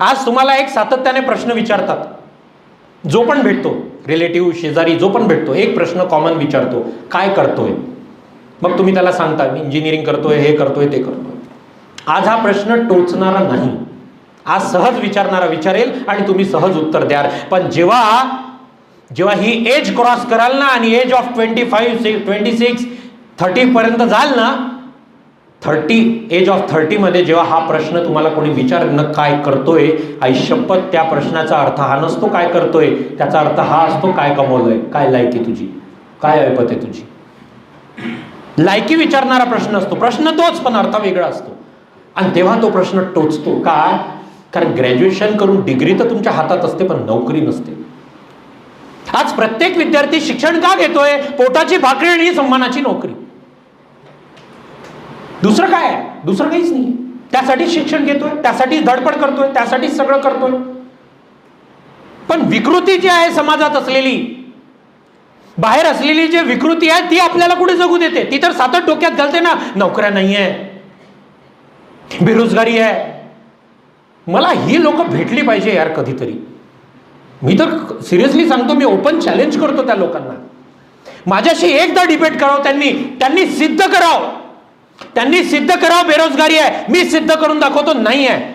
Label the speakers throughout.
Speaker 1: आज तुम्हाला एक सातत्याने प्रश्न विचारतात. जो पण भेटतो रिलेटिव्ह शेजारी जो पण भेटतो एक प्रश्न कॉमन विचारतो काय करतोय? मग तुम्ही त्याला सांगता मी इंजिनिअरिंग करतोय हे करतोय ते करतोय. आज हा प्रश्न टोचणारा नाही. आज सहज विचारणारा विचारेल आणि तुम्ही सहज उत्तर द्याल. पण जेव्हा जेव्हा ही एज क्रॉस कराल ना आणि age of twenty five twenty six थर्टीपर्यंत जाल ना थर्टी एज ऑफ थर्टीमध्ये जेव्हा हा प्रश्न तुम्हाला कोणी विचार न काय करतोय आयुष्यपत त्या प्रश्नाचा अर्थ हा नसतो काय करतोय त्याचा अर्थ हा असतो काय कमवलंय काय लायकी तुझी काय ऐपत आहे तुझी. लायकी विचारणारा प्रश्न असतो प्रश्न तोच पण अर्थ वेगळा असतो. आणि तेव्हा तो प्रश्न टोचतो का? कारण ग्रॅज्युएशन करून डिग्री तर तुमच्या हातात असते पण नोकरी नसते. आज प्रत्येक विद्यार्थी शिक्षण का घेतोय? पोटाची भाकरी आणि सन्मानाची नोकरी. दुसरं काय? आहे दुसरं काहीच नाही. त्यासाठी शिक्षण घेतोय त्यासाठी धडपड करतोय त्यासाठी सगळं करतोय. पण विकृती जी आहे समाजात असलेली बाहेर असलेली जी विकृती आहे ती आपल्याला कुठे जगू देते? ती तर सातत डोक्यात घालते ना नोकऱ्या नाही आहे बेरोजगारी आहे. मला ही लोक भेटली पाहिजे यार कधीतरी. मी तर सिरियसली सांगतो मी ओपन चॅलेंज करतो त्या लोकांना. माझ्याशी एकदा डिबेट करावं त्यांनी त्यांनी सिद्ध करावं. त्यांनी सिद्ध करावं बेरोजगारी आहे. मी सिद्ध करून दाखवतो नाही आहे.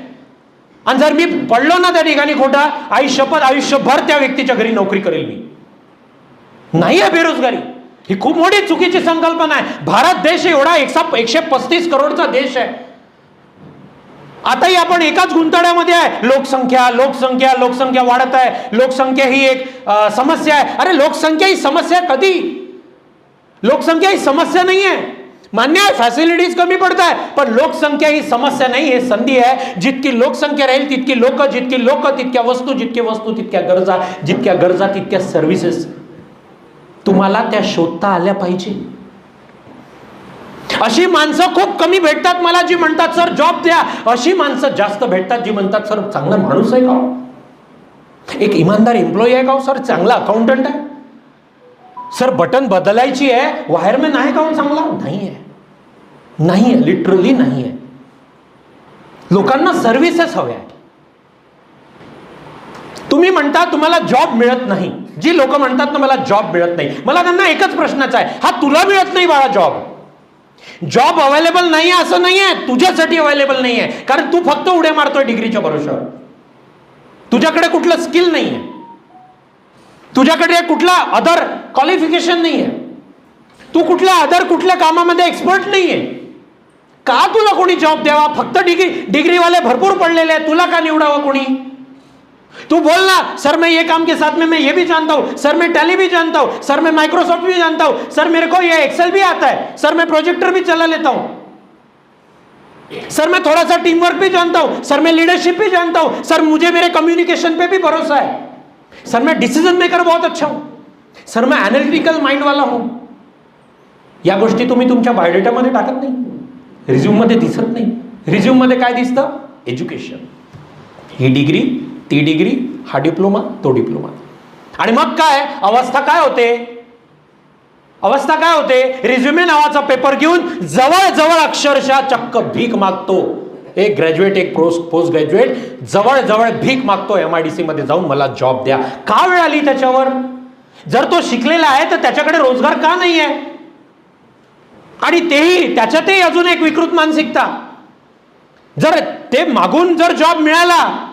Speaker 1: आणि जर मी पडलो ना त्या ठिकाणी खोटा आयुष्यभर आयुष्यभर त्या व्यक्तीच्या घरी नोकरी करेल मी. नाही आहे बेरोजगारी. ही खूप मोठी चुकीची संकल्पना आहे. भारत देश एवढा एकशे एकशे पस्तीस करोडचा देश आहे. आताही आपण एकाच गुंतड्यामध्ये आहे. लोकसंख्या लोकसंख्या लोकसंख्या वाढत आहे. लोकसंख्या ही एक समस्या आहे. अरे लोकसंख्या ही समस्या कधी? लोकसंख्या ही समस्या नाही आहे. मान्य आहे फॅसिलिटीज कमी पडत आहे पण लोकसंख्या ही समस्या नाही हे संधी आहे. जितकी लोकसंख्या राहील तितकी लोक जितकी लोक तितक्या वस्तू जितकी वस्तू तितक्या गरजा जितक्या गरजा तितक्या सर्व्हिसेस तुम्हाला त्या शोधता आल्या पाहिजे. अशी माणसं खूप कमी भेटतात मला जी म्हणतात सर जॉब द्या. अशी माणसं जास्त भेटतात जी म्हणतात सर चांगला माणूस आहे का हो? एक इमानदार एम्प्लॉई आहे का हो, सर चांगला अकाउंटंट आहे. सर बटन बदलायची आहे. वायरमॅन आहे का हो चांगला? नाही आहे. नाही आहे लिटरली नाही आहे. लोकांना सर्व्हिसेस हव्या आहे तुम्ही म्हणता तुम्हाला जॉब मिळत नाही. जी लोक म्हणतात ना मला जॉब मिळत नाही. मला त्यांना एकच प्रश्नाचा आहे. हा तुला मिळत नाही बाळा जॉब जॉब अवेलेबल नाही आहे असं नाही आहे तुझ्यासाठी अवेलेबल नाही आहे कारण तू फक्त उड्या मारतोय डिग्रीच्या भरोशावर तुझ्याकडे कुठलं स्किल नाही आहे तुझ्याकडे कुठला अदर क्वालिफिकेशन नाही आहे तू कुठल्या अदर कुठल्या कामामध्ये एक्सपर्ट नाही आहे का तुला कोणी जॉब द्यावा? फक्त डिग्री डिग्रीवाले भरपूर पडलेले आहेत. तुला का निवडावं कोणी? तू बोल ना सर मैं ये काम के साथ में मैं ये भी जानता हूँ। सर मैं टैली भी जानता हूँ। सर मैं माइक्रोसॉफ्ट भी जानता हूँ। सर मेरे को ये एक्सेल भी आता है। सर मैं प्रोजेक्टर भी चला लेता हूँ। सर मैं थोड़ा सा टीम वर्क भी जानता हूँ। सर मैं लीडरशिप भी जानता हूँ। सर मुझे मेरे कम्युनिकेशन पे भी भरोसा है। सर मैं डिसीजन मेकर बहुत अच्छा हूं। सर मैं अनालिटिकल माइंड वाला हूं। या गोष्टी तुम्ही तुमच्या बायोडेटामध्ये टाकत नाही? रिझ्यूममध्ये दिसत नाही? रिझ्यूममध्ये काय दिसतं? एज्युकेशन ही डिग्री ती डिग्री हा डिप्लोमा तो डिप्लोमा आणि मग काय? अवस्था काय होते? अवस्था काय होते? रिझ्युमे नावाचा पेपर घेऊन जवळ जवळ अक्षरशः चक्क भीक मागतो. एक ग्रॅज्युएट एक पोस्ट पोस्ट ग्रॅज्युएट जवळजवळ भीक मागतो एम आय डी सीमध्ये जाऊन मला जॉब द्या. का वेळ आली त्याच्यावर? जर तो शिकलेला आहे तर त्याच्याकडे रोजगार का नाही आहे आणि तेही त्याच्यातही अजून एक विकृत मानसिकता. जर ते मागून जर जॉब मिळाला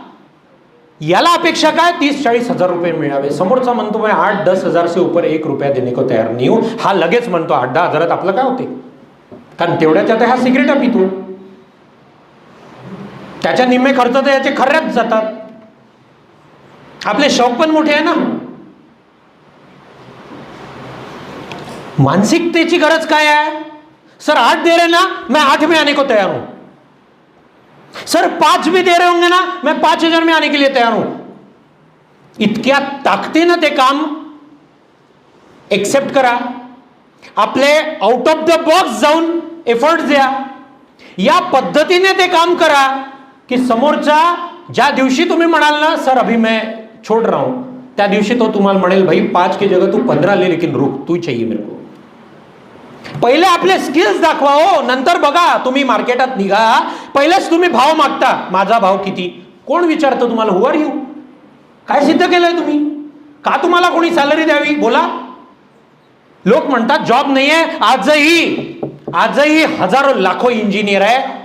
Speaker 1: याला अपेक्षा काय? तीस चाळीस हजार रुपये मिळावे. समोरचा म्हणतो मी आठ दस हजार से ऊपर एक रुपया देणे को तयार नाही हा. लगेच म्हणतो आठ दहा हजारात आपलं काय होते? कारण तेवढ्या त्या हा सिगरेटा पितो. त्याच्या निम्मे खर्च तर याचे खऱ्याच जातात. आपले शौक पण मोठे आहे ना. मानसिकतेची गरज काय आहे? सर आठ दे रहे ना मैं आठ में आने को तैयार हूं. सर पाच भी दे रहे होंगे ना मैं पाच हजार में आने के लिए तयार हूं. इतक्या ताकदीनं ते काम एक्सेप्ट करा. आपले आउट ऑफ द बॉक्स जाऊन एफर्ट द्या. या पद्धतीने ते काम करा. की समोरचा ज्या दिवशी तुम्ही म्हणाल ना सर अभी मैं छोड़ रहा हूं त्या दिवशी तो तुम्हाला म्हणेल भाई पाच की जगह तू पंधरा ले लेकिन रुक तू चाहिए मेरे को. पहिले आपले स्किल्स दाखवा हो नंतर बघा तुम्ही मार्केटात निघा. पहिलेच तुम्ही भाव मागता माझा भाव किती? कोण विचारतो तुम्हाला हुआर यू काय सिद्ध केलंय तुम्ही? का तुम्हाला कोणी सॅलरी द्यावी? बोला. लोक म्हणतात जॉब नाही आहे आजही आजही हजारो लाखो इंजिनियर आहे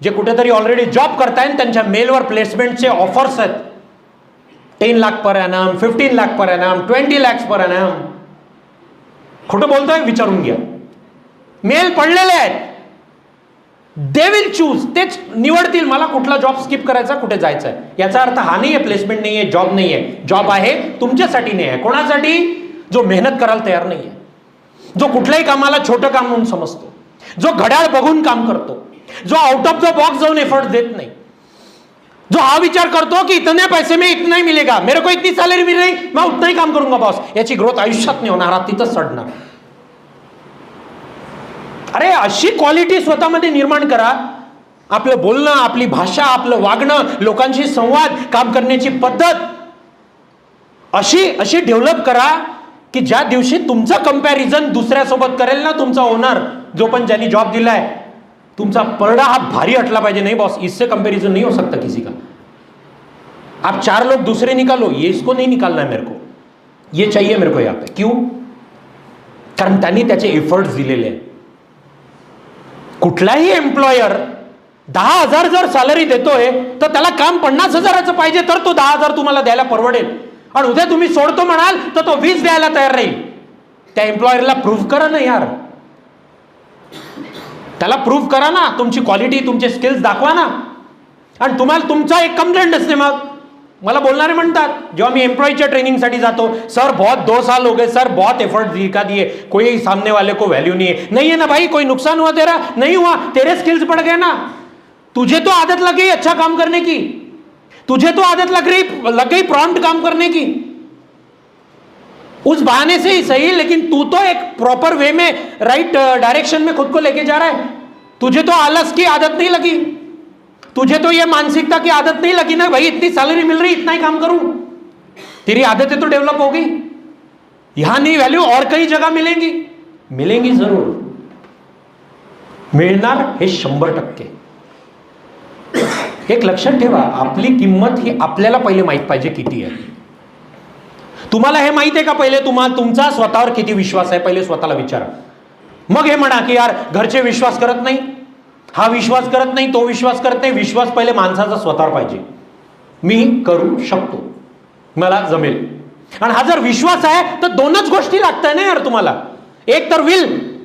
Speaker 1: जे कुठेतरी ऑलरेडी जॉब करतायत त्यांच्या मेलवर प्लेसमेंटचे ऑफर्स आहेत. Ten lakh per annum fifteen lakh per annum twenty lakhs per annum खोटं बोलतोय? विचारून घ्या. मेल पडलेले आहेत. दे विल चूज तेच निवडतील. मला कुठला जॉब स्किप करायचा कुठे जायचं आहे याचा अर्थ हा नाही आहे प्लेसमेंट नाही आहे जॉब नाही आहे जॉब आहे तुमच्यासाठी नाही आहे कोणासाठी? जो मेहनत करायला तयार नाही आहे जो कुठल्याही कामाला छोटं काम म्हणून समजतो. जो घड्याळ बघून काम करतो. जो आउट ऑफ द बॉक्स जाऊन एफर्ट देत नाही. जो हा विचार करतो की इतने पैसे में इतना ही मिलेगा. मेरे को इतनी सैलरी मिल रही मैं उतना ही काम करूंगा बॉस याची ग्रोथ आयुष्यात नाही होणार तिथं तिथंच सडणार. अरे अशी क्वालिटी स्वतःमध्ये निर्माण करा. आपलं बोलणं आपली भाषा आपलं वागणं लोकांशी संवाद काम करण्याची पद्धत. अशी अशी डेव्हलप करा की ज्या दिवशी तुमचं कंपॅरिझन दुसऱ्यासोबत करेल ना तुमचा ओनर जो पण ज्यांनी जॉब दिलाय तुमचा परडा हा भारी हटला पाहिजे. नाही बॉस इससे कंपैरिजन नहीं हो सकता किसी का. आप चार लोग दूसरे निकालो ये इसको नहीं निकालना है मेरे को. ये चाहिए मेरे को यहाँ पे. क्यों? कारण त्यांनी त्याचे एफर्ट्स दिलेले आहेत. कुठलाही एम्प्लॉयर दहा हजार जर सॅलरी देतोय तर त्याला काम पन्नास हजाराचं पाहिजे तर तो दहा हजार तुम्हाला द्यायला परवडेल. आणि उद्या तुम्ही सोडतो म्हणाल तर तो वीज द्यायला तयार राहील. त्या एम्प्लॉयरला प्रूव्ह करा ना यार. त्याला प्रूव्ह करा ना तुमची क्वालिटी तुमचे स्किल्स दाखवा ना. आणि तुम्हाला तुमचा एक कंप्लेंट असते मग. मला बोलणारे म्हणतात जेव्हा मी एम्प्लॉईच्या ट्रेनिंगसाठी जातो सर बहुत दो साल हो गए सर बहुत एफर्ट दिखा दिए कोई सामने वाले को वैल्यू नहीं है. नहीं है ना भाई कोई नुकसान हुआ तेरा? नहीं हुआ तेरे स्किल्स बढ़ गए ना. तुझे तो आदत लग गई अच्छा काम करने की। तुझे तो आदत लग रही लग गई प्रॉम्प्ट काम करने की. उस बहाने से ही सही, लेकिन तू तो एक प्रॉपर वे में राइट डायरेक्शन में खुद को लेके जा रहा है। तुझे तो आलस की आदत नहीं लगी। तुझे तो ये मानसिकता की आदत नहीं लगी ना, भाई, इतनी सैलरी मिल रही, इतना ही काम करूँ। तेरी आदतें तो डेवलप होगी यहाँ नहीं वैल्यू और कई जगह मिलेंगी। मिलेंगी ज़रूर। मिळणार हे शंभर टक्के। एक लक्षात ठेवा, आपली किंमत ही आपल्याला पहिले माहीत पाहिजे किती आहे. तुम्हाला हे माहिती आहे का पहिले? तुम्हाला तुमचा स्वतःवर किती विश्वास आहे? पहिले स्वतःला विचारा. मग हे म्हणा की यार घरचे विश्वास करत नाही. हा विश्वास करत नाही तो विश्वास करत नाही. विश्वास पहिले माणसाचा स्वतःवर पाहिजे. मी करू शकतो. मला जमेल. आणि हा जर विश्वास आहे तर दोनच गोष्टी लागतात ना यार तुम्हाला. एक तर विल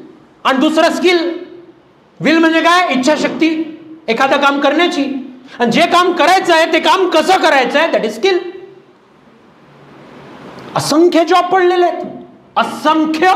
Speaker 1: आणि दुसरं स्किल विल म्हणजे काय? इच्छाशक्ती. एखादं काम करण्याची. आणि जे काम करायचं आहे ते काम कसं करायचं आहे? दॅट इज स्किल असंख्य जॉब पडलेले आहेत. असंख्य